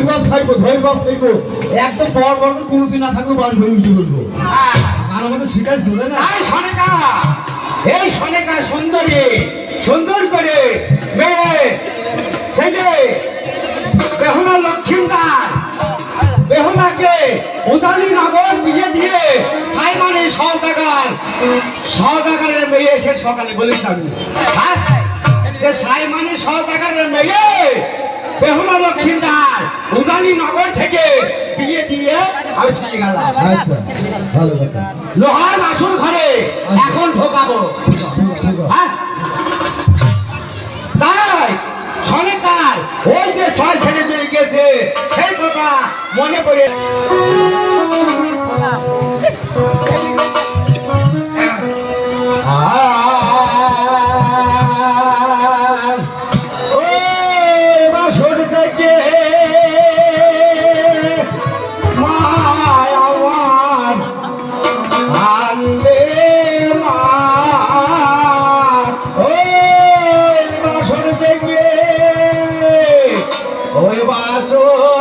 ধৈর্য সাইব ধৈর্য সাইব একদম বড় বড় কুরুচি না থাকলে হয়ে উঠে বলব গান আমাদের শিখাইছিল না? তাই সনেকা, এই সনেকা সুন্দরী, সুন্দর করে মেয়ে, ছেলে, বেহুলা লক্ষ্মীদার, বেহুলাকে উদানি নগর বিয়ে দিয়ে সাইমানি সৌদাগার সৌদাগারের মেয়ে এসে সকালে বলেছি আমি হ্যাঁ সাইমানি সৌদাগারের মেয়ে বেহুলা লক্ষ্মীদার নগর থেকে বিয়ে দিয়ে আমি চলে গেলাম। আচ্ছা ভালো কথা। লোহার বাসন ঘরে এখন ঢোকাবো। হ্যাঁ? তাই সনেকার ওই যে ছয় ছেলে চলে গেছে সেই কথা মনে পড়ে বাসনে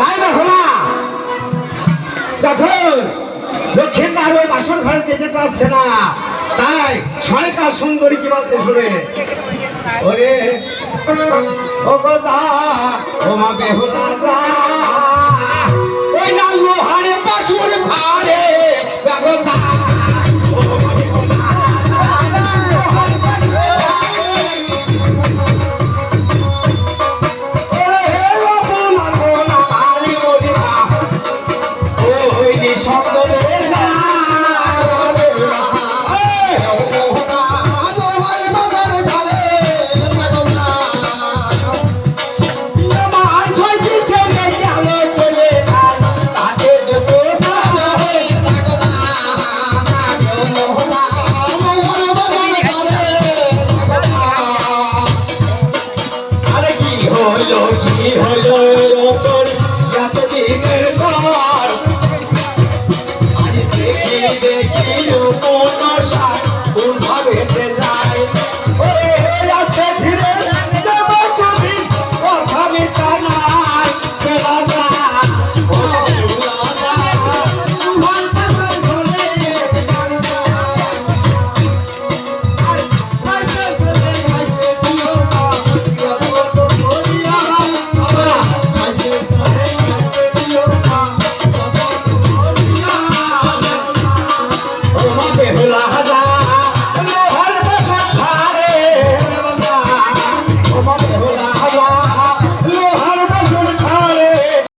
তাই না বাসন ঘরে যেতে চাচ্ছে না তাই সরকার সুন্দরী কি বলতে শুনে ওরে ও ও মা বেহুলা যা